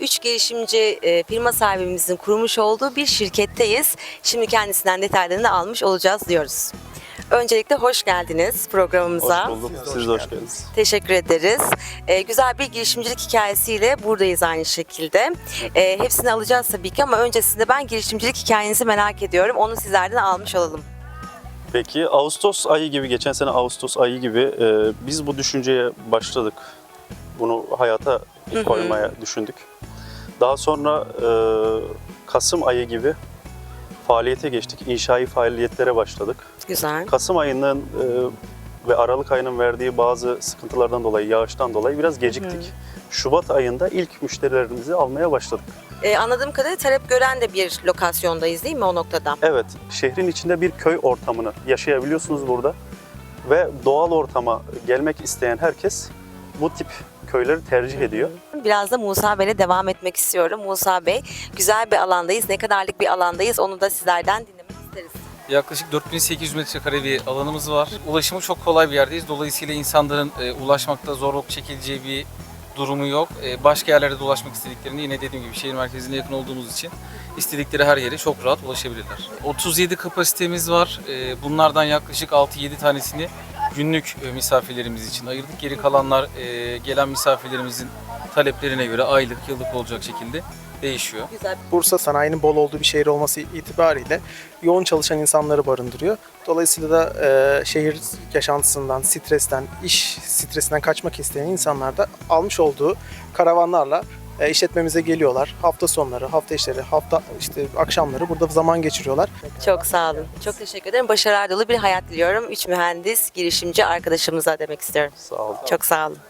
Üç girişimci e, firma sahibimizin kurmuş olduğu bir şirketteyiz. Şimdi kendisinden detaylarını almış olacağız diyoruz. Öncelikle hoş geldiniz programımıza. Hoş bulduk. Siz de hoş geldiniz. Teşekkür ederiz. Ee, güzel bir girişimcilik hikayesiyle buradayız aynı şekilde. Ee, hepsini alacağız tabii ki ama öncesinde ben girişimcilik hikayenizi merak ediyorum. Onu sizlerden almış olalım. Peki Ağustos ayı gibi, geçen sene Ağustos ayı gibi e, biz bu düşünceye başladık. Bunu hayata koymaya düşündük. Daha sonra e, Kasım ayı gibi faaliyete geçtik. İnşai faaliyetlere başladık. Güzel. Kasım ayının e, ve Aralık ayının verdiği bazı sıkıntılardan dolayı, yağıştan dolayı biraz geciktik. Şubat ayında ilk müşterilerimizi almaya başladık. Ee, anladığım kadarıyla talep gören de bir lokasyondayız değil mi o noktada? Evet, şehrin içinde bir köy ortamını yaşayabiliyorsunuz burada. Ve doğal ortama gelmek isteyen herkes bu tip köyleri tercih ediyor. Biraz da Musa Bey'le devam etmek istiyorum. Musa Bey, güzel bir alandayız. Ne kadarlık bir alandayız onu da sizlerden dinlemek isteriz. Yaklaşık 4800 metrekare bir alanımız var. Ulaşımı çok kolay bir yerdeyiz. Dolayısıyla insanların e, ulaşmakta zorluk çekileceği bir durumu yok. E, başka yerlerde de ulaşmak istediklerinde yine dediğim gibi şehir merkezine yakın olduğumuz için istedikleri her yere çok rahat ulaşabilirler. 37 kapasitemiz var. E, bunlardan yaklaşık 6-7 tanesini günlük e, misafirlerimiz için ayırdık. Geri kalanlar e, gelen misafirlerimizin taleplerine göre aylık, yıllık olacak şekilde değişiyor. Güzel. Bursa sanayinin bol olduğu bir şehir olması itibariyle yoğun çalışan insanları barındırıyor. Dolayısıyla da e, şehir yaşantısından, stresten, iş stresinden kaçmak isteyen insanlar da almış olduğu karavanlarla e, işletmemize geliyorlar. Hafta sonları, hafta işleri, hafta işte akşamları burada zaman geçiriyorlar. Çok sağ olun. Çok teşekkür ederim. Başarılar dolu bir hayat diliyorum. Üç mühendis, girişimci arkadaşımıza demek istiyorum. Sağ olun. Çok sağ olun.